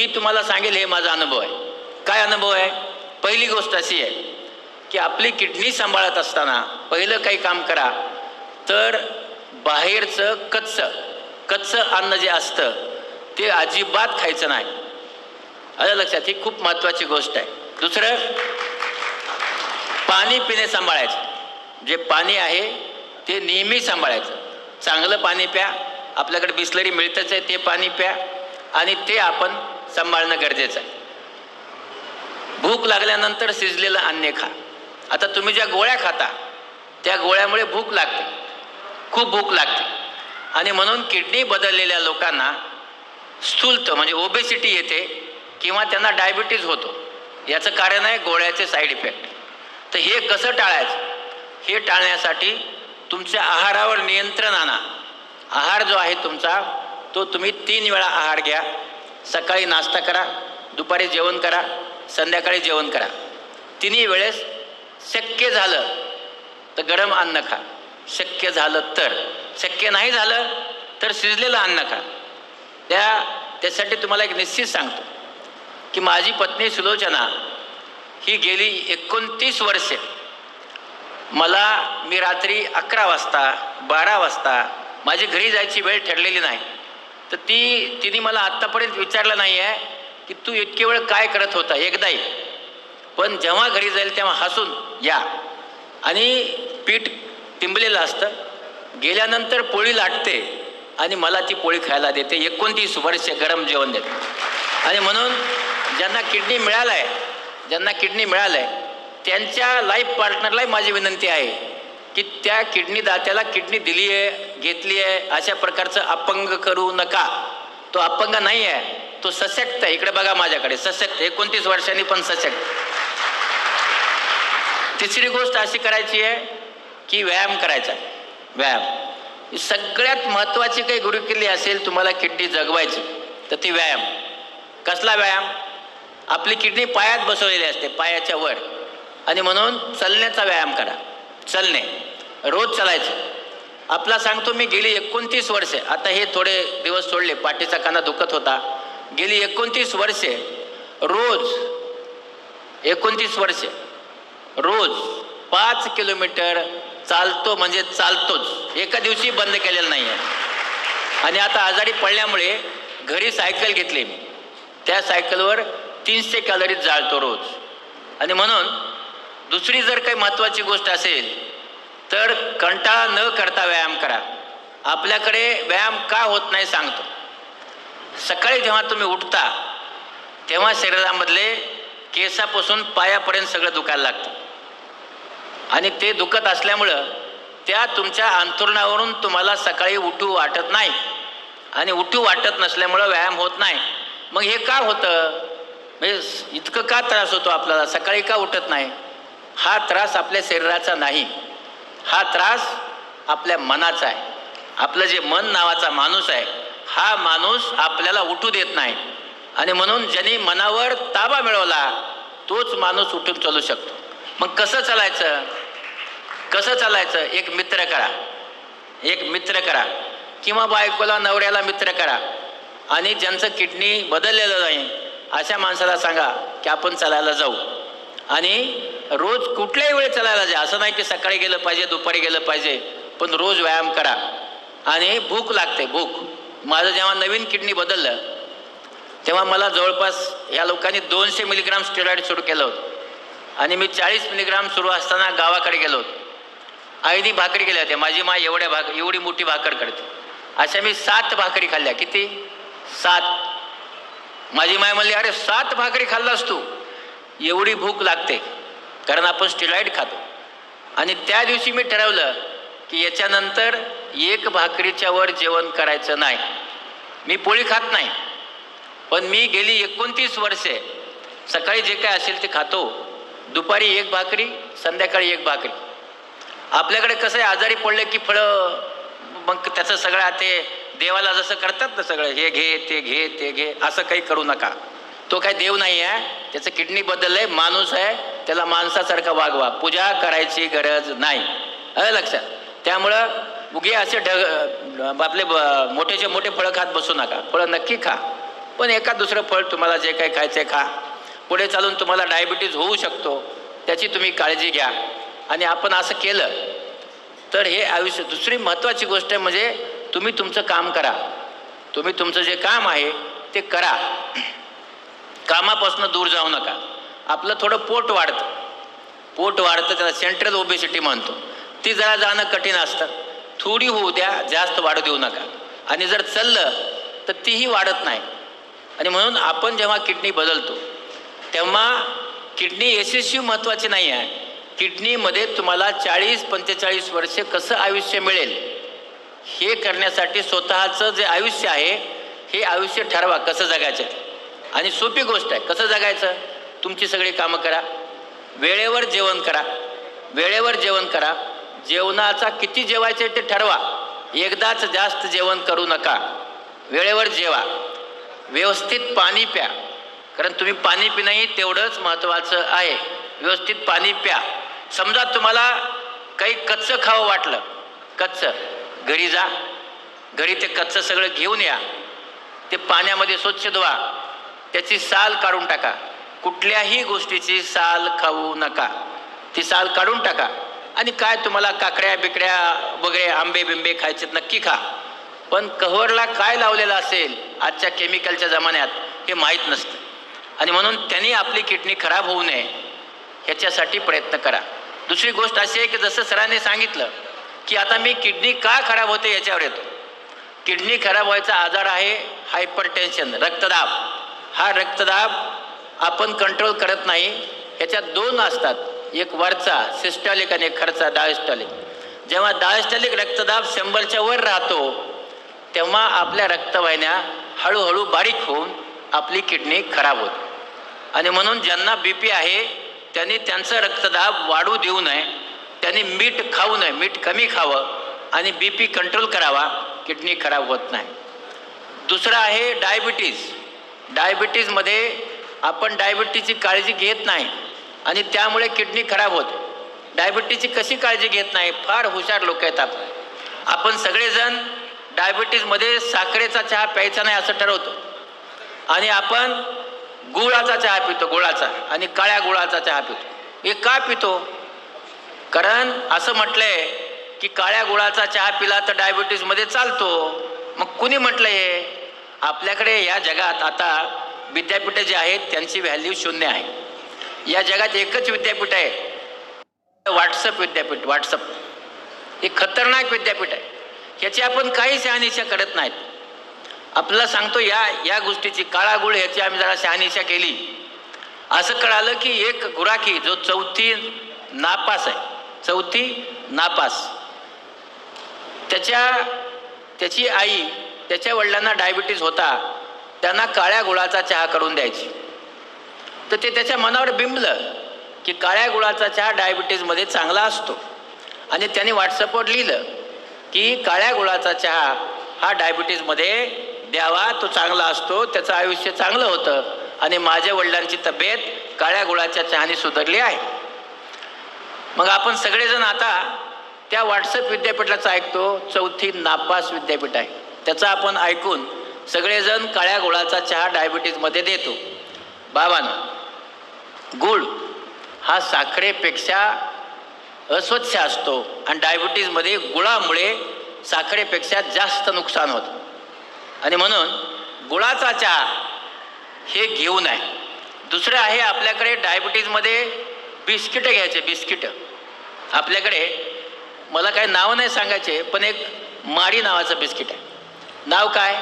मी तुम्हाला सांगेल हे माझा अनुभव आहे. काय अनुभव आहे? पहिली गोष्ट अशी आहे की आपली किडनी सांभाळत असताना पहिलं काही काम करा तर बाहेरचं कच्चं कच्चं अन्न जे असतं ते अजिबात खायचं नाही. आलं लक्षात? ही खूप महत्त्वाची गोष्ट आहे. दुसरं पाणी पिणे सांभाळायचं. जे पाणी आहे ते नेहमी सांभाळायचं. चांगलं पाणी प्या आपल्याकडे बिस्लरी मिळतच आहे ते पाणी प्या आणि ते आपण सांभाळणं गरजेचं आहे. भूक लागल्यानंतर शिजलेलं अन्न खा. आता तुम्ही ज्या गोळ्या खाता त्या गोळ्यामुळे भूक लागते. खूप भूक लागते. आणि म्हणून किडनी बदललेल्या लोकांना स्थूलत म्हणजे ओबेसिटी येते किंवा त्यांना डायबिटीज होतो. याचं कारण आहे गोळ्याचे साईड इफेक्ट तर हे कसं टाळायचं? हे टाळण्यासाठी तुमच्या आहारावर नियंत्रण आणा. आहार जो आहे तुमचा तो तुम्ही तीन वेळा आहार घ्या. सकाळी नाश्ता करा दुपारी जेवण करा संध्याकाळी जेवण करा. तिन्ही वेळेस शक्य झालं तर गरम अन्न खा. शक्य झालं तर. शक्य नाही झालं तर शिजलेलं अन्न खा. त्या त्यासाठी तुम्हाला एक निश्चित सांगतो की माझी पत्नी सुलोचना ही गेली एकोणतीस वर्षे. मला मी रात्री अकरा वाजता बारा वाजता माझी घरी जायची वेळ ठरलेली नाही. तर ती तिने मला आत्तापर्यंत विचारलं नाही आहे की तू इतके वेळ काय करत होता? एकदाही. पण जेव्हा घरी जाईल तेव्हा हसून या. आणि पीठ टिंबलेलं असतं. गेल्यानंतर पोळी लाटते आणि मला ती पोळी खायला देते. एकोणतीस वर्ष गरम जेवण देते. आणि म्हणून ज्यांना किडनी मिळालं आहे ज्यांना किडनी मिळालं आहे त्यांच्या लाईफ पार्टनरलाही माझी विनंती आहे की त्या किडनी दात्याला किडनी दिली आहे घेतली आहे अशा प्रकारचं अपंग करू नका. तो अपंग नाही आहे तो सशक्त आहे. इकडे बघा माझ्याकडे सशक्त. एकोणतीस वर्षांनी पण सशक्त. तिसरी गोष्ट अशी करायची आहे की व्यायाम करायचा. व्यायाम. सगळ्यात महत्त्वाची काही गुरुकिल्ली असेल तुम्हाला किडनी जगवायची. तर ती व्यायाम. कसला व्यायाम? आपली किडनी पायात बसवलेली असते पायाच्या वर. आणि म्हणून चलण्याचा व्यायाम करा. चलणे. रोज चालायचं. आपला सांगतो मी गेली एकोणतीस वर्षे. आता हे थोडे दिवस सोडले पाठीचा काना दुखत होता. गेली एकोणतीस वर्षे. रोज एकोणतीस वर्षे. रोज पाच किलोमीटर चालतो म्हणजे चालतोच. एका दिवशी बंद केलेलं नाही आहे आणि आता आजारी पडल्यामुळे घरी सायकल घेतली मी. त्या सायकलवर तीनशे कॅलरीज जाळतो रोज. आणि म्हणून दुसरी जर काही महत्त्वाची गोष्ट असेल तर कंटाळा न करता व्यायाम करा. आपल्याकडे व्यायाम का होत नाही सांगतो. सकाळी जेव्हा तुम्ही उठता तेव्हा शरीरामधले केसापासून पायापर्यंत सगळं दुखायला लागतं. आणि ते दुखत असल्यामुळं त्या तुमच्या अंथरुणावरून तुम्हाला सकाळी उठू वाटत नाही. आणि उठू वाटत नसल्यामुळं व्यायाम होत नाही. मग हे का होतं? म्हणजे इतकं का त्रास होतो आपल्याला? सकाळी का उठत नाही? हा त्रास आपल्या शरीराचा नाही. हा त्रास आपल्या मनाचा आहे. आपलं जे मन नावाचा माणूस आहे हा माणूस आपल्याला उठू देत नाही. आणि म्हणून ज्यांनी मनावर ताबा मिळवला तोच माणूस उठून चालू शकतो. मग कसं चालायचं? कसं चालायचं? एक मित्र करा. एक मित्र करा. किंवा बायकोला नवऱ्याला मित्र करा. आणि ज्यांचं किडनी बदललेलं नाही अशा माणसाला सांगा की आपण चालायला जाऊ. आणि रोज कुठल्याही वेळी चालायला जा. असं नाही की सकाळी गेलं पाहिजे दुपारी गेलं पाहिजे पण रोज व्यायाम करा. आणि भूक लागते भूक. माझं जेव्हा नवीन किडनी बदललं तेव्हा मला जवळपास या लोकांनी दोनशे मिलीग्राम स्टेरॉइड सुरू केलं होतं. आणि मी चाळीस मिलीग्राम सुरू असताना गावाकडे गेलो होतो. आईनी भाकरी केल्या होत्या. माझी माय एवढ्या भाक एवढी मोठी भाकर करते. अशा मी सात भाकरी खाल्ल्या. किती? सात. माझी माय म्हणली अरे सात भाकरी खाल्लास तू. एवढी भूक लागते. कारण आपण स्टेरॉइड खातो. आणि त्या दिवशी मी ठरवलं की याच्यानंतर एक भाकरीच्या वर जेवण करायचं नाही. मी पोळी खात नाही. पण मी गेली एकोणतीस वर्षे. सकाळी जे काय असेल ते खातो. दुपारी एक भाकरी संध्याकाळी एक भाकरी. आपल्याकडे कसं आहे आजारी पडले की फळं मग त्याचं सगळं ते देवाला जसं करतात ना सगळं हे घे ते घे ते घे असं काही करू नका. तो काय देव नाही आहे त्याचं किडनी बदललंय माणूस आहे त्याला माणसासारखा वागवा पूजा करायची गरज नाही. अ लक्षात? त्यामुळं उगे असे ढग आपले ब- मोठेचे मोठे फळं खात बसू नका. फळं नक्की खा. पण एका दुसरं फळ तुम्हाला जे काही खायचं खा. पुढे चालून तुम्हाला डायबिटीज होऊ शकतो. त्याची तुम्ही काळजी घ्या. आणि आपण असं केलं तर हे आयुष्य दुसरी महत्त्वाची गोष्ट आहे म्हणजे तुम्ही तुमचं काम करा. तुम्ही तुमचं जे काम आहे ते करा. कामापासून दूर जाऊ नका. आपलं थोडं पोट वाढतं. पोट वाढतं त्याला सेंट्रल ओबेसिटी म्हणतो. ती जरा जाणं कठीण असतं. थोडी होऊ द्या जास्त वाढू देऊ नका. आणि जर चाललं तर तीही वाढत नाही. आणि म्हणून आपण जेव्हा किडनी बदलतो तेव्हा किडनी यशस्वी महत्त्वाची नाही आहे. किडनीमध्ये तुम्हाला चाळीस पंचेचाळीस वर्षे कसं आयुष्य मिळेल हे करण्यासाठी स्वतःचं जे आयुष्य आहे हे आयुष्य ठरवा कसं जगायचं. आणि सोपी गोष्ट आहे. कसं जगायचं? तुमची सगळी कामं करा. वेळेवर जेवण करा. वेळेवर जेवण करा. जेवणाचा किती जेवायचे ते ठरवा. एकदाच जास्त जेवण करू नका. वेळेवर जेवा. व्यवस्थित पाणी प्या. कारण तुम्ही पाणी पिणंही तेवढंच महत्त्वाचं आहे. व्यवस्थित पाणी प्या. समजा तुम्हाला काही कच्चं खावं वाटलं. कच्चं. घरी जा. घरी ते कच्चं सगळं घेऊन या. ते पाण्यामध्ये स्वच्छ धुवा. त्याची साल काढून टाका. कुठल्याही गोष्टीची साल खाऊ नका. ती साल काढून टाका. आणि काय तुम्हाला काकड्या बिकड्या वगैरे आंबे बिंबे खायचे नक्की खा. पण कव्हरला काय लावलेलं असेल आजच्या केमिकलच्या जमान्यात हे माहीत नसतं. आणि म्हणून त्यांनी आपली किडनी खराब होऊ नये ह्याच्यासाठी प्रयत्न करा. दुसरी गोष्ट अशी आहे की जसं सरांनी सांगितलं की आता मी किडनी का खराब होते याच्यावर येतो. किडनी खराब व्हायचा आजार आहे हायपर टेन्शन रक्तदाब. हा रक्तदाब आपण कंट्रोल करत नाही. ह्याच्यात दोन असतात. एक वरचा सिस्टॉलिक आणि एक खरचा डायस्टॉलिक जेव्हा डायस्टॉलिक रक्तदाब शंभरच्या वर राहतो तेव्हा आपल्या रक्तवाहिन्या हळूहळू बारीक होऊन आपली किडनी खराब होते. आणि म्हणून ज्यांना बी पी आहे त्यांनी त्यांचं रक्तदाब वाढू देऊ नये. त्यांनी मीठ खाऊ नये. मीठ कमी खावं आणि बी पी कंट्रोल करावा. किडनी खराब होत नाही. दुसरं आहे डायबिटीज डायबिटीजमध्ये आपण डायबिटीजची काळजी घेत नाही आणि त्यामुळे किडनी खराब होते. डायबिटीजची कशी काळजी घेत नाही? फार हुशार लोक आहेत आपण. आपण सगळेजण डायबिटीजमध्ये साखरेचा चहा प्यायचा नाही असं ठरवतो. आणि आपण गुळाचा चहा पितो गुळाचा आणि काळ्या गुळाचा चहा पितो. हे का पितो? कारण असं म्हटलंय की काळ्या गुळाचा चहा पिला तर डायबिटीजमध्ये चालतो. मग कुणी म्हटलं हे? आपल्याकडे या जगात आता विद्यापीठं जी आहेत त्यांची व्हॅल्यू शून्य आहे. या जगात एकच विद्यापीठ आहे. व्हॉट्सअप विद्यापीठ व्हॉट्सअप हे खतरनाक विद्यापीठ आहे. ह्याची आपण काही शहानिशा करत नाहीत. आपल्याला सांगतो या या गोष्टीची काळागुळ ह्याची आम्ही जरा शहानिशा केली. असं कळालं की एक गुराखी जो चौथी नापास आहे. चौथी नापास. त्याच्या त्याची आई त्याच्या वडिलांना डायबिटीज होता त्यांना काळ्या गुळाचा चहा करून द्यायची. तर ते त्याच्या मनावर बिंबलं की काळ्या गुळाचा चहा डायबिटीजमध्ये चांगला असतो. आणि त्यांनी व्हॉट्सअपवर लिहिलं की काळ्या गुळाचा चहा हा डायबिटीजमध्ये द्यावा तो चांगला असतो त्याचं आयुष्य चांगलं होतं आणि माझ्या वडिलांची तब्येत काळ्या गुळाच्या चहाने सुधारली आहे. मग आपण सगळेजण आता त्या व्हॉट्सअप विद्यापीठाचं ऐकतो चौथी नापास विद्यापीठ आहे. त्याचा आपण ऐकून सगळेजण काळ्या गुळाचा चहा डायबिटीजमध्ये देतो. बाबांनो गुळ हा साखरेपेक्षा अस्वच्छ असतो आणि डायबिटीजमध्ये गुळामुळे साखरेपेक्षा जास्त नुकसान होतं. आणि म्हणून गुळाचा चहा हे घेऊ नये. दुसरं आहे आपल्याकडे डायबिटीजमध्ये बिस्किटं घ्यायचे बिस्किटं. आपल्याकडे मला काही नाव नाही सांगायचे पण एक माडी नावाचं बिस्किट आहे. नाव काय?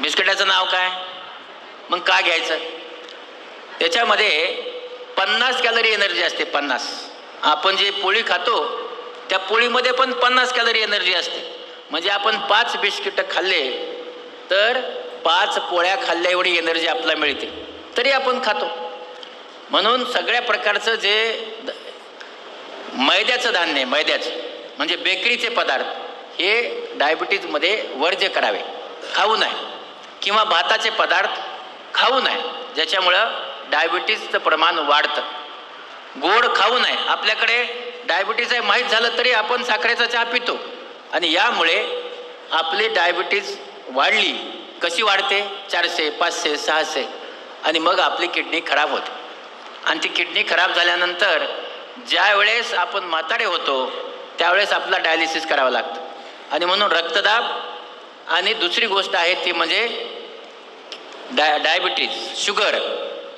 बिस्किटाचं नाव काय? मग का घ्यायचं? त्याच्यामध्ये पन्नास कॅलरी एनर्जी असते पन्नास. आपण जे पोळी खातो त्या पोळीमध्ये पण पन्नास कॅलरी एनर्जी असते. म्हणजे आपण पाच बिस्किटं खाल्ले तर पाच पोळ्या खाल्ल्या एवढी एनर्जी आपल्याला मिळते. तरी आपण खातो. म्हणून सगळ्या प्रकारचं जे द- मैद्याचं धान्य मैद्याचं म्हणजे बेकरीचे पदार्थ. हे डायबिटीजमध्ये वर्ज्य करावे. खाऊ नये. किंवा भाताचे पदार्थ खाऊ नये. ज्याच्यामुळं डायबिटीजचं प्रमाण वाढतं. गोड खाऊ नये. आपल्याकडे डायबिटीज आहे माहीत झालं तरी आपण साखरेचा चहा पितो. आणि यामुळे आपली डायबिटीज वाढली. कशी वाढते? चारशे पाचशे सहाशे. आणि मग आपली किडनी खराब होते. आणि ती किडनी खराब झाल्यानंतर ज्या वेळेस आपण म्हातारे होतो त्यावेळेस आपला डायलिसिस करावं लागतं. आणि म्हणून रक्तदाब आणि दुसरी गोष्ट आहे ती म्हणजे डाय डायबिटीज शुगर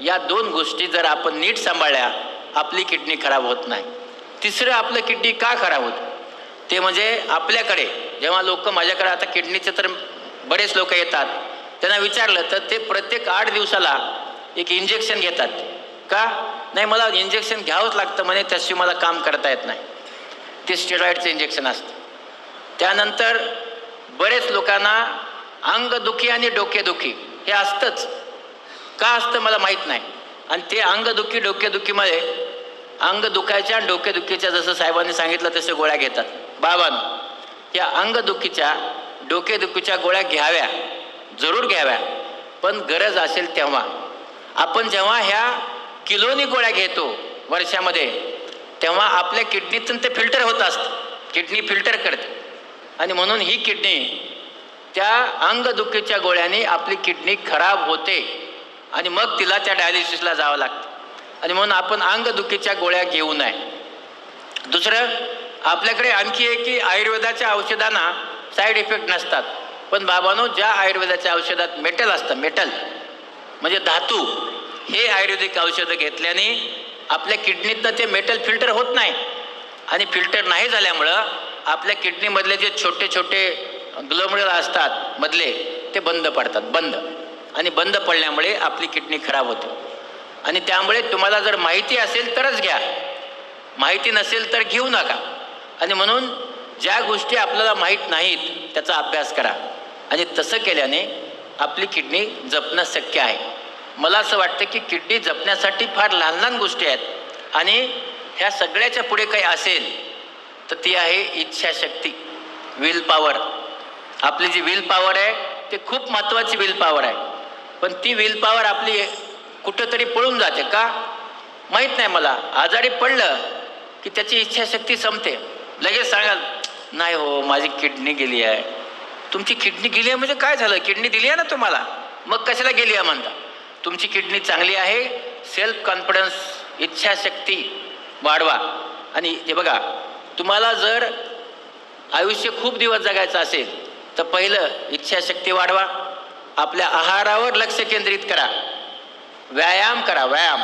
या दोन गोष्टी जर आपण नीट सांभाळल्या आपली किडनी खराब होत नाही. तिसरं आपलं किडनी का खराब होतं? ते म्हणजे आपल्याकडे जेव्हा लोक माझ्याकडे आता किडनीचे तर बरेच लोक येतात. त्यांना विचारलं तर ते प्रत्येक आठ दिवसाला एक इंजेक्शन घेतात. का? नाही मला इंजेक्शन घ्यावंच लागतं म्हणे त्याशिवाय मला काम करता येत नाही. ते स्टेरॉईडचं इंजेक्शन असतं. त्यानंतर बरेच लोकांना अंगदुखी आणि डोकेदुखी हे असतंच. का असतं मला माहीत नाही. आणि ते अंगदुखी डोकेदुखीमध्ये अंग दुखायच्या आणि डोकेदुखीच्या जसं साहेबांनी सांगितलं तसे गोळ्या घेतात. बाबांनो या अंगदुखीच्या डोकेदुखीच्या गोळ्या घ्याव्या जरूर घ्याव्या. पण गरज असेल तेव्हा. आपण जेव्हा ह्या किलोनी गोळ्या घेतो वर्षामध्ये तेव्हा आपल्या किडनीतून ते फिल्टर होत असतं. किडनी फिल्टर करते. आणि म्हणून ही किडनी त्या अंगदुखीच्या गोळ्याने आपली किडनी खराब होते. आणि मग तिला त्या डायलिसिसला जावं लागतं. आणि म्हणून आपण अंगदुखीच्या गोळ्या घेऊ नये. दुसरं आपल्याकडे आणखी एक की आयुर्वेदाच्या औषधांना साईड इफेक्ट नसतात. पण बाबानो ज्या आयुर्वेदाच्या औषधात मेटल असतं मेटल म्हणजे धातू हे आयुर्वेदिक औषधं घेतल्याने आपल्या किडनीतनं ते मेटल फिल्टर होत नाही. आणि फिल्टर नाही झाल्यामुळं आपल्या किडनीमधले जे छोटे छोटे ग्लोमरुल असतात मधले ते बंद पडतात बंद. आणि बंद पडल्यामुळे आपली किडनी खराब होते. आणि त्यामुळे तुम्हाला जर माहिती असेल तरच घ्या. माहिती नसेल तर घेऊ नका. आणि म्हणून ज्या गोष्टी आपल्याला माहीत नाहीत त्याचा अभ्यास करा. आणि तसं केल्याने आपली किडनी जपणं शक्य आहे. मला असं वाटतं की किडनी जपण्यासाठी फार लहान लहान गोष्टी आहेत. आणि ह्या सगळ्याच्या पुढे काही असेल तर ती आहे इच्छाशक्ती विल पॉवर आपली जी विल पॉवर आहे ते खूप महत्त्वाची विल पॉवर आहे. पण ती विल पॉवर आपली कुठंतरी पळून जाते का? माहीत नाही मला. आजारी पडलं की त्याची इच्छाशक्ती संपते. लगेच सांगाल नाही हो माझी किडनी गेली आहे. तुमची किडनी गेली आहे? म्हणजे काय झालं? किडनी दिली आहे ना तुम्हाला? मग कशाला गेली आहे म्हणता? तुमची किडनी चांगली आहे. सेल्फ कॉन्फिडन्स इच्छाशक्ती वाढवा. आणि हे बघा तुम्हाला जर आयुष्य खूप दिवस जगायचं असेल तर पहिलं इच्छाशक्ती वाढवा. आपल्या आहारावर लक्ष केंद्रित करा. व्यायाम करा व्यायाम.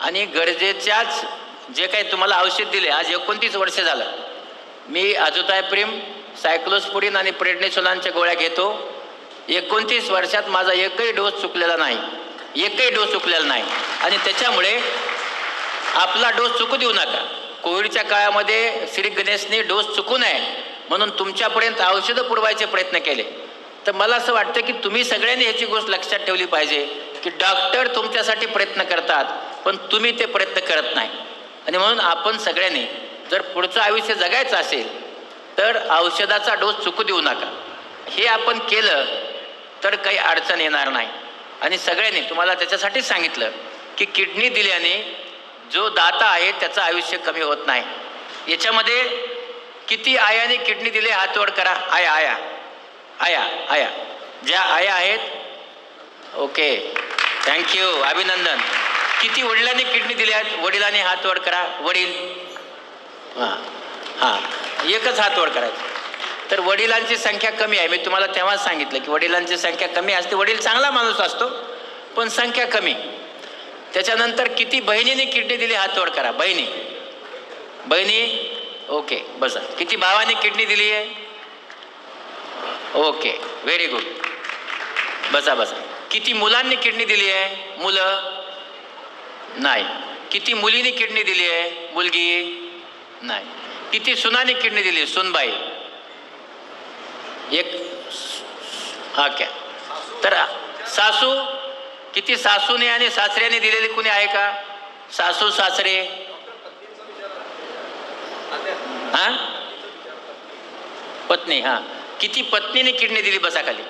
आणि गरजेच्याच जे काही तुम्हाला औषध दिले आज एकोणतीस वर्ष झालं. मी अजुतायप्रिम सायक्लोस्पुरिन आणि प्रेडनेसोलांच्या गोळ्या घेतो. एकोणतीस वर्षात माझा एकही डोस चुकलेला नाही. एकही डोस चुकलेला नाही. आणि त्याच्यामुळे आपला डोस चुकू देऊ नका. कोविडच्या काळामध्ये श्री गणेशने डोस चुकू नये म्हणून तुमच्यापर्यंत औषधं पुरवायचे प्रयत्न केले. तर मला असं वाटतं की तुम्ही सगळ्यांनी ह्याची गोष्ट लक्षात ठेवली पाहिजे की डॉक्टर तुमच्यासाठी प्रयत्न करतात पण तुम्ही ते प्रयत्न करत नाही. आणि म्हणून आपण सगळ्यांनी जर पुढचं आयुष्य जगायचं असेल तर औषधाचा डोस चुकू देऊ नका. हे आपण केलं तर काही अडचण येणार नाही. आणि सगळ्यांनी तुम्हाला त्याच्यासाठीच सांगितलं की किडनी दिल्याने जो दाता आहे त्याचं आयुष्य कमी होत नाही. याच्यामध्ये किती आयाने किडनी दिले हातवड करा. आया आया. आया आया. ज्या आया आहेत ओके. थँक्यू अभिनंदन. किती वडिलांनी किडनी दिल्या आहेत वडिलांनी हातवड करा. वडील? हां हां. एकच हातवड करायचं. तर वडिलांची संख्या कमी आहे. मी तुम्हाला तेव्हाच सांगितलं की वडिलांची संख्या कमी असते. वडील चांगला माणूस असतो पण संख्या कमी. त्याच्यानंतर किती बहिणीने किडनी दिली हात तोड करा. बहिणी. बहिणी ओके बसा. किती भावाने किडनी दिली आहे? ओके व्हेरी गुड बसा बसा. किती मुलांनी किडनी दिली आहे? मुलं? नाही. किती मुलींनी किडनी दिली आहे? मुलगी? नाही. किती सुनानी किडनी दिली? सुनबाई. एक हा क्या? तर सासू? किती सासूने आणि सासऱ्याने दिलेली कुणी आहे का? सासू सासरे? हा? पत्नी हा. किती पत्नीने किडनी दिली बसा खाली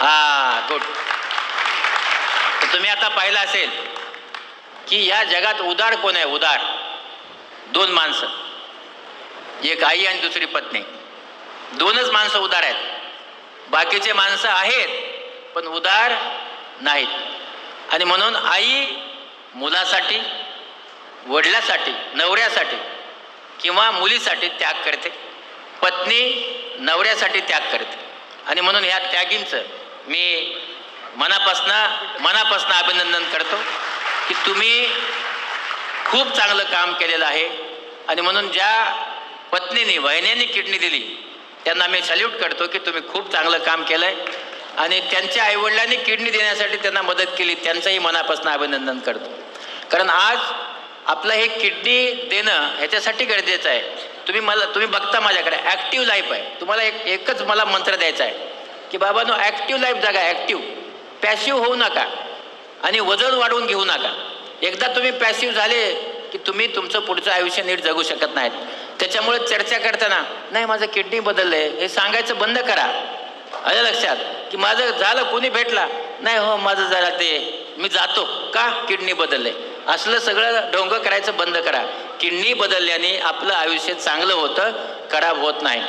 हा गुड तुम्ही आता पाहिलं असेल की या जगात उदार कोण आहे? उदार. दोन माणसं. एक आई आणि दुसरी पत्नी. दोनच माणसं उदार आहेत. बाकीचे माणसं आहेत पण उदार नाहीत. आणि म्हणून आई मुलासाठी वडिलासाठी नवऱ्यासाठी किंवा मुलीसाठी त्याग करते. पत्नी नवऱ्यासाठी त्याग करते. आणि म्हणून ह्या त्यागींचं मी मनापासनं मनापासनं अभिनंदन करतो की तुम्ही खूप चांगलं काम केलेलं आहे. आणि म्हणून ज्या पत्नीने वहिन्यांनी किडनी दिली त्यांना मी सल्यूट करतो की तुम्ही खूप चांगलं काम केलं आहे आणि त्यांच्या आईवडिलांनी किडनी देण्यासाठी त्यांना मदत केली. त्यांचंही मनापासून अभिनंदन करतो. कारण आज आपलं हे किडनी देणं ह्याच्यासाठी गरजेचं आहे. तुम्ही मला तुम्ही बघता माझ्याकडे ॲक्टिव्ह लाईफ आहे. तुम्हाला एक एकच मला मंत्र द्यायचा आहे की बाबांनो ॲक्टिव्ह लाईफ जागा ॲक्टिव्ह पॅसिव्ह होऊ नका. आणि वजन वाढवून घेऊ नका. एकदा तुम्ही पॅसिव्ह झाले की तुम्ही तुमचं पुढचं आयुष्य नीट जगू शकत नाहीत. त्याच्यामुळे चर्चा करताना नाही माझं किडनी बदललं आहे हे सांगायचं बंद करा. आलं लक्षात? की माझं झालं कोणी भेटला? नाही हो माझं झालं ते. मी जातो. का? किडनी बदलले. असलं सगळं ढोंग करायचं बंद करा. किडनी बदलल्याने आपलं आयुष्य चांगलं होतं खराब होत नाही.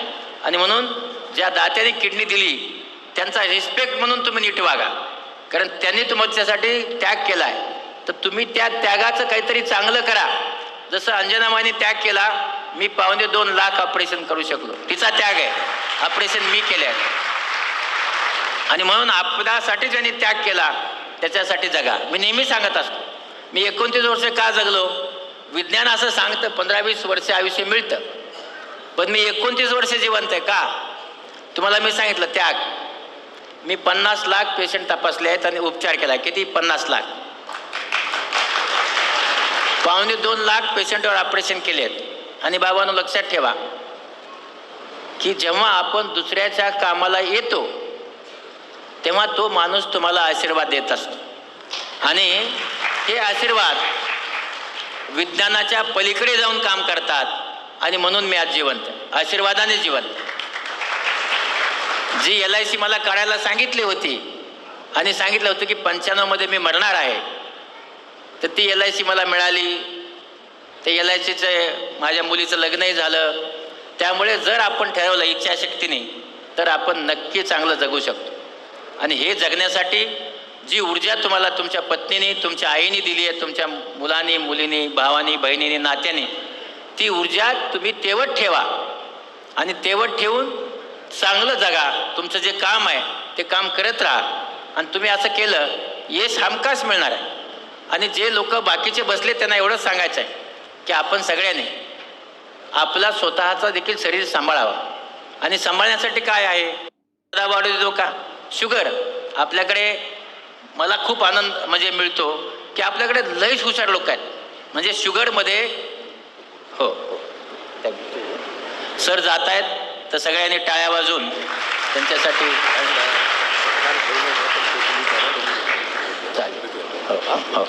आणि म्हणून ज्या दात्याने किडनी दिली त्यांचा रिस्पेक्ट म्हणून तुम्ही नीट वागा. कारण त्यांनी तुमच्यासाठी त्याग केला आहे तर तुम्ही त्या त्यागाचं काहीतरी चांगलं करा. जसं अंजनामाने त्याग केला मी पावणे दोन लाख ऑपरेशन करू शकलो. तिचा त्याग आहे. ऑपरेशन मी केले आहे आणि म्हणून आपल्यासाठी ज्यांनी त्याग केला त्याच्यासाठी जगा. मी नेहमी सांगत असतो. मी एकोणतीस वर्ष का जगलो? विज्ञान असं सांगतं पंधरा वीस वर्ष आयुष्य मिळतं. पण मी एकोणतीस वर्ष जिवंत आहे का? तुम्हाला मी सांगितलं त्याग. मी पन्नास लाख पेशंट तपासले आहेत आणि उपचार केला. किती? पन्नास लाख. पाहुणे दोन लाख पेशंटवर ऑपरेशन केले आहेत. आणि बाबांनो लक्षात ठेवा की जेव्हा आपण दुसऱ्याच्या कामाला येतो तेव्हा तो माणूस तुम्हाला आशीर्वाद देत असतो. आणि हे आशीर्वाद विज्ञानाच्या पलीकडे जाऊन काम करतात आणि म्हणून मी आज जिवंत आशीर्वादाने जिवंत जी एल आय सी मला काढायला सांगितली होती आणि सांगितलं होतं की पंच्याण्णवमध्ये मी मरणार आहे तर ती एल आय सी मला मिळाली. ते एल आय सीचं माझ्या मुलीचं लग्नही झालं. त्यामुळे जर आपण ठरवलं इच्छाशक्तीने तर आपण नक्की चांगलं जगू शकतो. आणि हे जगण्यासाठी जी ऊर्जा तुम्हाला तुमच्या पत्नीने तुमच्या आईने दिली आहे तुमच्या मुलांनी मुलीने भावानी बहिणीने नात्याने ती ऊर्जा तुम्ही तेवत ठेवा. आणि तेवत ठेवून चांगलं जगा. तुमचं जे काम आहे ते काम करत राहा. आणि तुम्ही असं केलं यश हमखास मिळणार आहे. आणि जे लोक बाकीचे बसले त्यांना एवढंच सांगायचं आहे की आपण सगळ्यांनी आपला स्वतःचा देखील शरीर सांभाळावं. आणि सांभाळण्यासाठी काय आहे? वाढू देतो का शुगर आपल्याकडे मला खूप आनंद म्हणजे मिळतो की आपल्याकडे लयच हुशार लोक आहेत. म्हणजे शुगरमध्ये हो हो. सर जात आहेत तर सगळ्यांनी टाळ्या वाजून त्यांच्यासाठी चालेल. हो हो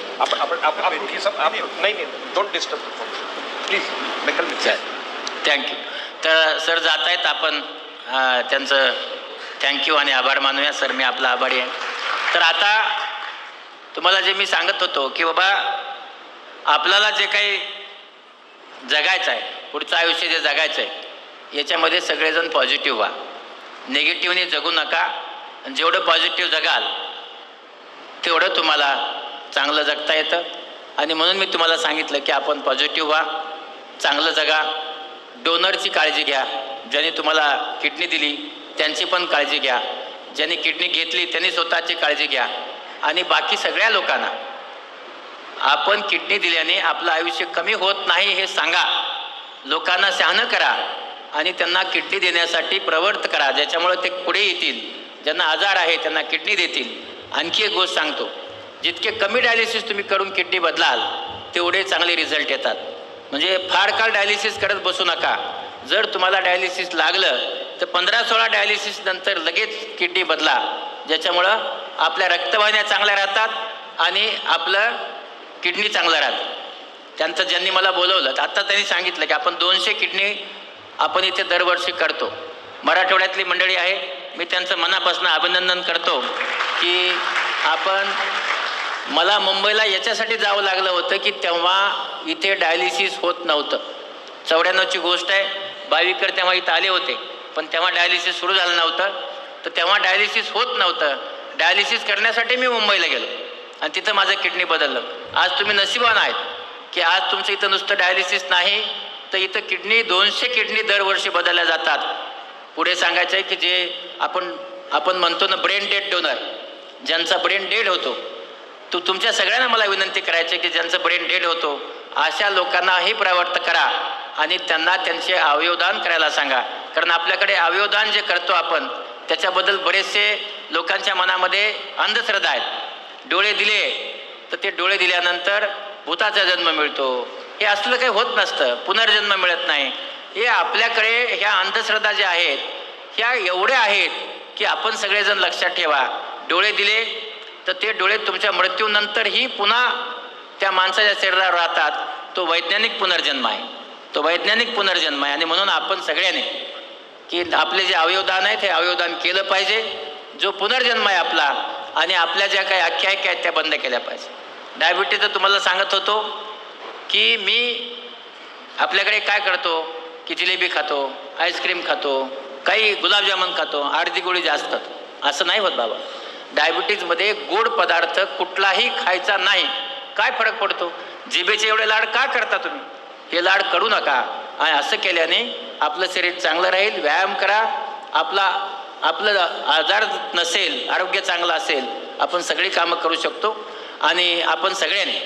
थँक्यू तर सर जात आहेत आपण त्यांचं थँक्यू आणि आभार मानूया. सर मी आपला आभारी आहे. तर आता तुम्हाला जे मी सांगत होतो की बाबा आपल्याला जे काही जगायचं आहे पुढचं आयुष्य जे जगायचं आहे याच्यामध्ये सगळेजण पॉझिटिव्ह व्हा. निगेटिव्हने जगू नका. जेवढं पॉझिटिव्ह जगाल तेवढं तुम्हाला चांगलं जगता येतं. आणि म्हणून मी तुम्हाला सांगितलं की आपण पॉझिटिव्ह व्हा चांगलं जगा. डोनरची काळजी घ्या. ज्याने तुम्हाला किडनी दिली त्यांची पण काळजी घ्या. ज्यांनी किडनी घेतली त्यांनी स्वतःची काळजी घ्या. आणि बाकी सगळ्या लोकांना आपण किडनी दिल्याने आपलं आयुष्य कमी होत नाही हे सांगा. लोकांना शहाणं करा आणि त्यांना किडनी देण्यासाठी प्रवृत्त करा. ज्याच्यामुळे ते पुढे येतील ज्यांना आजार आहे त्यांना किडनी देतील. आणखी एक गोष्ट सांगतो. जितके कमी डायलिसिस तुम्ही करून किडनी बदलाल तेवढे चांगले रिझल्ट येतात. म्हणजे फार काळ डायलिसिस करत बसू नका. जर तुम्हाला डायलिसिस लागलं तर पंधरा सोळा डायलिसिस नंतर लगेच किडनी बदला. ज्याच्यामुळं आपल्या रक्तवाहिन्या चांगल्या राहतात आणि आपलं किडनी चांगलं राहतं. त्यांचं ज्यांनी मला बोलवलं तर आत्ता त्यांनी सांगितलं की आपण दोनशे किडनी आपण इथे दरवर्षी करतो. मराठवाड्यातली मंडळी आहे मी त्यांचं मनापासून अभिनंदन करतो की आपण मला मुंबईला याच्यासाठी जावं लागलं होतं की तेव्हा इथे डायलिसिस होत नव्हतं. चौऱ्याण्णवची गोष्ट आहे बावीकर तेव्हा इथं आले होते. पण तेव्हा डायलिसिस सुरू झालं नव्हतं. तर तेव्हा डायलिसिस होत नव्हतं. डायलिसिस करण्यासाठी मी मुंबईला गेलो. आणि तिथं माझं किडनी बदललं. आज तुम्ही नशिबान आहेत की आज तुमचं इथं नुसतं डायलिसिस नाही तर इथं किडनी दोनशे किडनी दरवर्षी बदलल्या जातात. पुढे सांगायचं आहे की जे आपण आपण म्हणतो ना ब्रेन डेड डोनर ज्यांचा ब्रेन डेड होतो. तो तुमच्या सगळ्यांना मला विनंती करायची आहे की ज्यांचं ब्रेन डेड होतो अशा लोकांनाही प्रवर्त करा आणि त्यांना त्यांचे अवयवदान करायला सांगा. कारण आपल्याकडे अवयवदान जे करतो आपण त्याच्याबद्दल बरेचसे लोकांच्या मनामध्ये अंधश्रद्धा आहेत. डोळे दिले तर ते डोळे दिल्यानंतर भूताचा जन्म मिळतो. हे असलं काही होत नसतं पुनर्जन्म मिळत नाही. हे आपल्याकडे ह्या अंधश्रद्धा ज्या आहेत ह्या एवढ्या आहेत की आपण सगळेजण लक्षात ठेवा. डोळे दिले तर ते डोळे तुमच्या मृत्यूनंतरही पुन्हा त्या माणसाच्या शरीरावर राहतात. तो वैज्ञानिक पुनर्जन्म आहे. तो वैज्ञानिक पुनर्जन्म आहे आणि म्हणून आपण सगळ्यांनी की आपले जे अवयवदान आहे ते अवयवदान केलं पाहिजे. जो पुनर्जन्म आहे आपला आणि आपल्या ज्या काही आख्यायिका आहेत त्या बंद केल्या पाहिजे. डायबिटीजचं तुम्हाला सांगत होतो की मी आपल्याकडे काय करतो? की जिलेबी खातो आईस्क्रीम खातो काही गुलाबजामुन खातो अर्धी गोळी जास्त खातो. असं नाही होत बाबा. डायबिटीजमध्ये गोड पदार्थ कुठलाही खायचा नाही. काय फरक पडतो? जिभेचे एवढे लाड का करता तुम्ही? हे लाड करू नका. आणि असं केल्याने आपलं शरीर चांगलं राहील व्यायाम करा. आपला आपलं आजार नसेल आरोग्य चांगलं असेल आपण सगळी कामं करू शकतो. आणि आपण सगळ्यांनी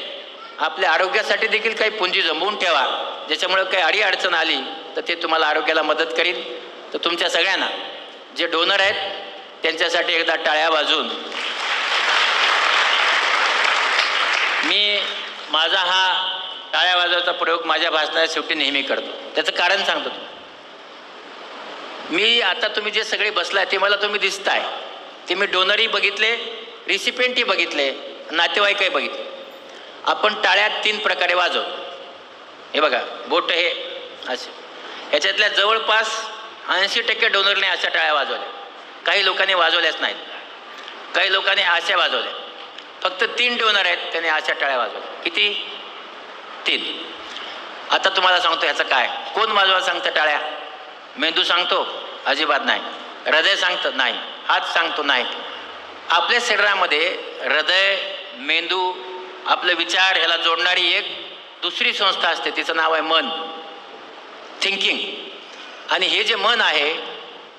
आपल्या आरोग्यासाठी देखील काही पुंजी जमवून ठेवा. ज्याच्यामुळे काही अडी अडचण आली तर ते तुम्हाला आरोग्याला मदत करील. तर तुमच्या सगळ्यांना जे डोनर आहेत त्यांच्यासाठी एकदा टाळ्या वाजून मी माझा हा टाळ्या वाजवायचा प्रयोग माझ्या भाषणाच्या शेवटी नेहमी करतो. त्याचं कारण सांगतो मी आता तुम्ही जे सगळे बसलाय ते मला तुम्ही दिसताय. ते मी डोनरही बघितले रिसिपेंटही बघितले नातेवाईकही बघितले. आपण टाळ्या तीन प्रकारे वाजवतो. हे बघा बोट हे असे. याच्यातल्या जवळपास ऐंशी टक्के डोनरने अशा टाळ्या वाजवल्या. काही लोकांनी वाजवल्याच नाहीत. काही लोकांनी अशा वाजवल्या. फक्त तीन डोनर आहेत त्याने अशा टाळ्या वाजवल्या. किती? तीन. आता तुम्हाला सांगतो ह्याचं काय. कोण वाजवा सांगतं टाळ्या? मेंदू सांगतो अजिबात नाही. हृदय सांगतं नाही. हात सांगतो नाही. आपल्या शरीरामध्ये हृदय मेंदू आपले विचार ह्याला जोडणारी एक दुसरी संस्था असते. तिचं नाव आहे मन. थिंकिंग आणि हे जे मन आहे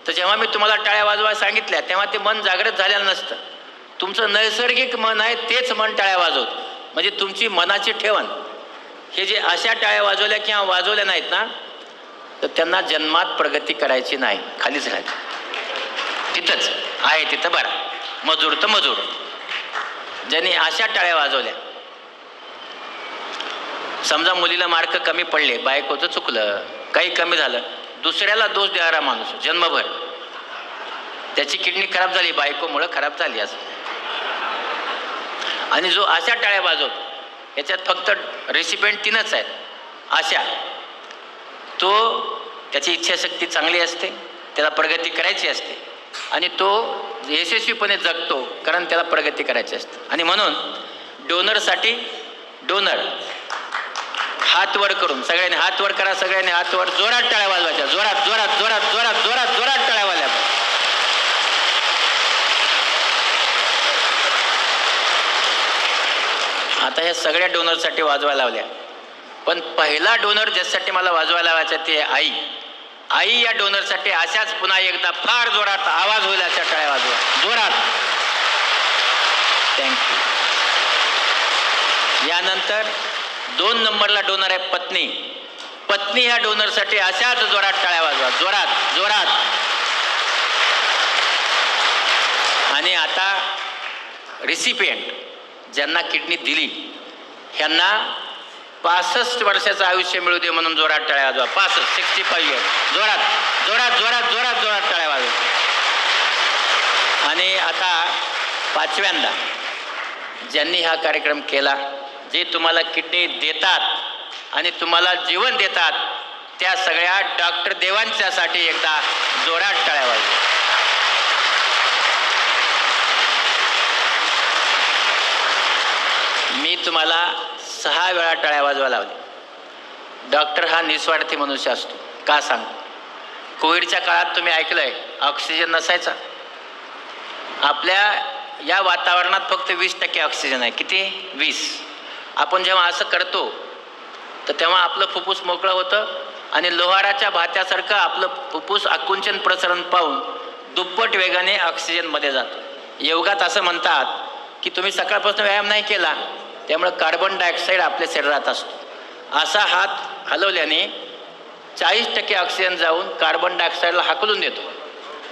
तर जेव्हा मी तुम्हाला टाळ्या वाजवायला सांगितल्या तेव्हा ते मन जागृत झालेलं नसतं. तुमचं नैसर्गिक मन आहे तेच मन टाळ्या वाजवतं. म्हणजे तुमची मनाची ठेवण. हे जे अशा टाळ्या वाजवल्या किंवा वाजवल्या नाहीत ना तर त्यांना जन्मात प्रगती करायची नाही खालीच राहायची तिथंच आहे तिथं बरं. मजूर तर मजूर. ज्यांनी अशा टाळ्या वाजवल्या. समजा मुलीला मार्क कमी पडले बायकोचं चुकलं काही कमी झालं दुसऱ्याला दोष देणारा माणूस जन्मभर. त्याची किडनी खराब झाली बायकोमुळं खराब झाली असं. आणि जो अशा टाळ्या वाजवतो याच्यात फक्त रेसिपेंट तीनच आहेत. अशा. तो त्याची इच्छाशक्ती चांगली असते त्याला प्रगती करायची असते आणि तो यशस्वीपणे जगतो कारण त्याला प्रगती करायची असते. आणि म्हणून डोनरसाठी डोनर हात वर करून सगळ्यांनी हात वर करा सगळ्यांनी हात वर जोरात टाळ्या वाजवायच्या जोरात जोरात जोरात जोरात जोरात जोरात टाळ्या वाजल्या आता ह्या सगळ्या डोनरसाठी वाजवायला लावल्या पण पहिला डोनर ज्यासाठी मला वाजवायला लावायचा ते आई. आई या डोनरसाठी अशाच पुन्हा एकदा फार जोरात आवाज होईल अशा टाळ्या वाजवा. जोरात. थँक्यू यानंतर दोन नंबरला डोनर आहे पत्नी. पत्नी ह्या डोनरसाठी अशाच जोरात टाळ्या वाजवा. जोरात जोरात. आणि आता रिसिपियंट ज्यांना किडनी दिली ह्यांना पासष्ट वर्षाचं आयुष्य मिळू दे म्हणून जोरात टाळ्या वाजवा. पासष्ट सिक्स्टी फाईव्ह जोरात जोरात जोरात जोरात जोरात टाळ्या वाजवा. आणि आता पाचव्यांदा. ज्यांनी हा कार्यक्रम केला जे तुम्हाला किडनी देतात आणि तुम्हाला जीवन देतात त्या सगळ्या डॉक्टर देवांच्यासाठी एकदा जोरात टाळ्या वाजवा. मी तुम्हाला सहा वेळा टाळ्या वाजवा लावले डॉक्टर हा निस्वार्थी मनुष्य असतो. का सांग? कोविडच्या काळात तुम्ही ऐकलंय ऑक्सिजन नसायचा. आपल्या या वातावरणात फक्त वीस टक्के ऑक्सिजन आहे. किती? वीस. आपण जेव्हा असं करतो तर तेव्हा आपलं फुफ्फूस मोकळं होतं आणि लोहाराच्या भात्यासारखं आपलं फुफ्फूस आकुंचन प्रसरण पाहून दुप्पट वेगाने ऑक्सिजनमध्ये जातो. योगात असं म्हणतात की तुम्ही सकाळपासून व्यायाम नाही केला त्यामुळे कार्बन डायऑक्साईड आपल्या शरीरात असतो. असा हात हलवल्याने चाळीस टक्के ऑक्सिजन जाऊन कार्बन डायऑक्साईडला हाकलून देतो.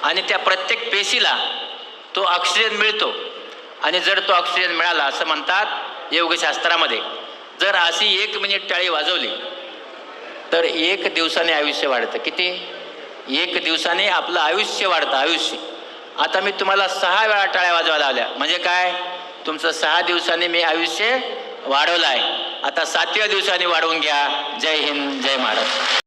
आणि त्या प्रत्येक पेशीला तो ऑक्सिजन मिळतो. आणि जर तो ऑक्सिजन मिळाला असं म्हणतात योगशास्त्रामध्ये जर अशी एक मिनिट टाळी वाजवली तर एक दिवसाने आयुष्य वाढतं. किती? एक दिवसाने आपलं आयुष्य वाढतं आयुष्य. आता मी तुम्हाला सहा वेळा टाळ्या वाजवायला लावल्या. म्हणजे काय? तुमचं सहा दिवसांनी मी आयुष्य वाढवलं आहे. आता सातव्या दिवसांनी वाढवून घ्या. जय हिंद जय महाराष्ट्र.